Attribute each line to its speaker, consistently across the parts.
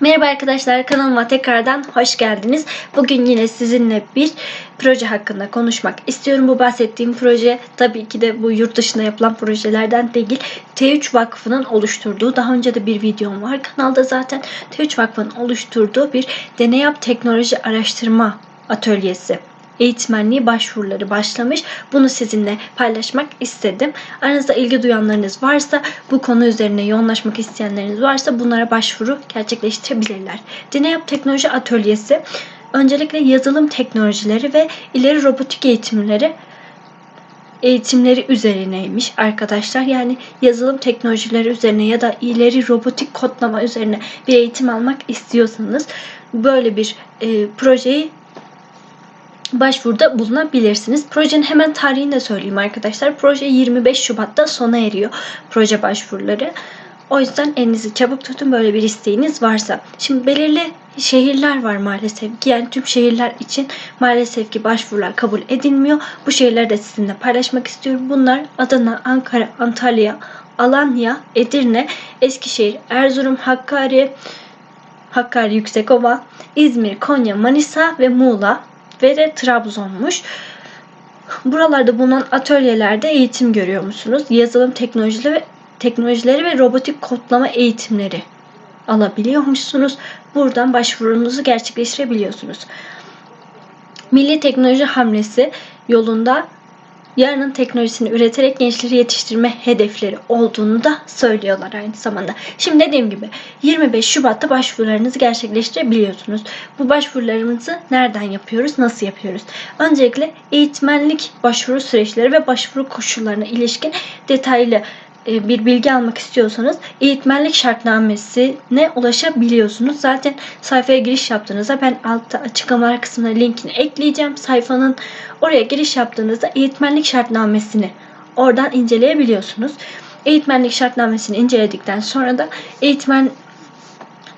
Speaker 1: Merhaba arkadaşlar kanalıma tekrardan hoş geldiniz. Bugün yine sizinle bir proje hakkında konuşmak istiyorum. Bu bahsettiğim proje tabii ki de bu yurt dışında yapılan projelerden değil. T3 Vakfı'nın oluşturduğu daha önce de bir videom var. Kanalda zaten T3 Vakfı'nın oluşturduğu bir deney yap teknoloji araştırma atölyesi eğitmenliği başvuruları başlamış. Bunu sizinle paylaşmak istedim. Aranızda ilgi duyanlarınız varsa, bu konu üzerine yoğunlaşmak isteyenleriniz varsa bunlara başvuru gerçekleştirebilirler. Dineyap Teknoloji Atölyesi öncelikle yazılım teknolojileri ve ileri robotik eğitimleri eğitimleri üzerineymiş arkadaşlar. Yani yazılım teknolojileri üzerine ya da ileri robotik kodlama üzerine bir eğitim almak istiyorsanız böyle bir e, projeyi başvuruda bulunabilirsiniz. Projenin hemen tarihini de söyleyeyim arkadaşlar. Proje 25 Şubat'ta sona eriyor proje başvuruları. O yüzden elinizi çabuk tutun böyle bir isteğiniz varsa. Şimdi belirli şehirler var maalesef ki. Yani tüm şehirler için maalesef ki başvurular kabul edilmiyor. Bu şehirleri de sizinle paylaşmak istiyorum. Bunlar Adana, Ankara, Antalya, Alanya, Edirne, Eskişehir, Erzurum, Hakkari, Hakkari Yüksekova, İzmir, Konya, Manisa ve Muğla ve de Trabzon'muş. Buralarda bulunan atölyelerde eğitim görüyor musunuz? Yazılım teknolojileri ve teknolojileri ve robotik kodlama eğitimleri alabiliyormuşsunuz. Buradan başvurunuzu gerçekleştirebiliyorsunuz. Milli Teknoloji Hamlesi yolunda yarının teknolojisini üreterek gençleri yetiştirme hedefleri olduğunu da söylüyorlar aynı zamanda. Şimdi dediğim gibi 25 Şubat'ta başvurularınızı gerçekleştirebiliyorsunuz. Bu başvurularımızı nereden yapıyoruz, nasıl yapıyoruz? Öncelikle eğitmenlik başvuru süreçleri ve başvuru koşullarına ilişkin detaylı bir bilgi almak istiyorsanız eğitmenlik şartnamesine ulaşabiliyorsunuz. Zaten sayfaya giriş yaptığınızda ben altta açıklamalar kısmına linkini ekleyeceğim. Sayfanın oraya giriş yaptığınızda eğitmenlik şartnamesini oradan inceleyebiliyorsunuz. Eğitmenlik şartnamesini inceledikten sonra da eğitmen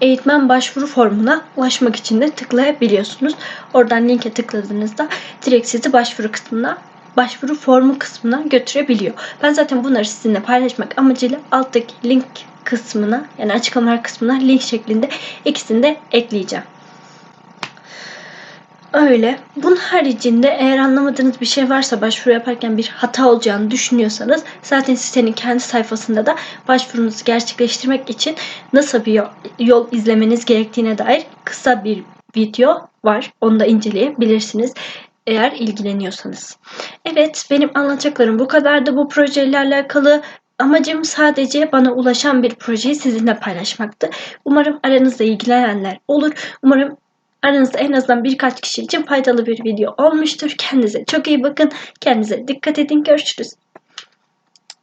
Speaker 1: eğitmen başvuru formuna ulaşmak için de tıklayabiliyorsunuz. Oradan linke tıkladığınızda direkt sizi başvuru kısmına başvuru formu kısmına götürebiliyor. Ben zaten bunları sizinle paylaşmak amacıyla alttaki link kısmına yani açıklamalar kısmına link şeklinde ikisini de ekleyeceğim. Öyle. Bunun haricinde eğer anlamadığınız bir şey varsa başvuru yaparken bir hata olacağını düşünüyorsanız zaten sitenin kendi sayfasında da başvurunuzu gerçekleştirmek için nasıl bir yol, izlemeniz gerektiğine dair kısa bir video var. Onu da inceleyebilirsiniz eğer ilgileniyorsanız. Evet benim anlatacaklarım bu kadardı bu projeyle alakalı. Amacım sadece bana ulaşan bir projeyi sizinle paylaşmaktı. Umarım aranızda ilgilenenler olur. Umarım aranızda en azından birkaç kişi için faydalı bir video olmuştur. Kendinize çok iyi bakın. Kendinize dikkat edin. Görüşürüz.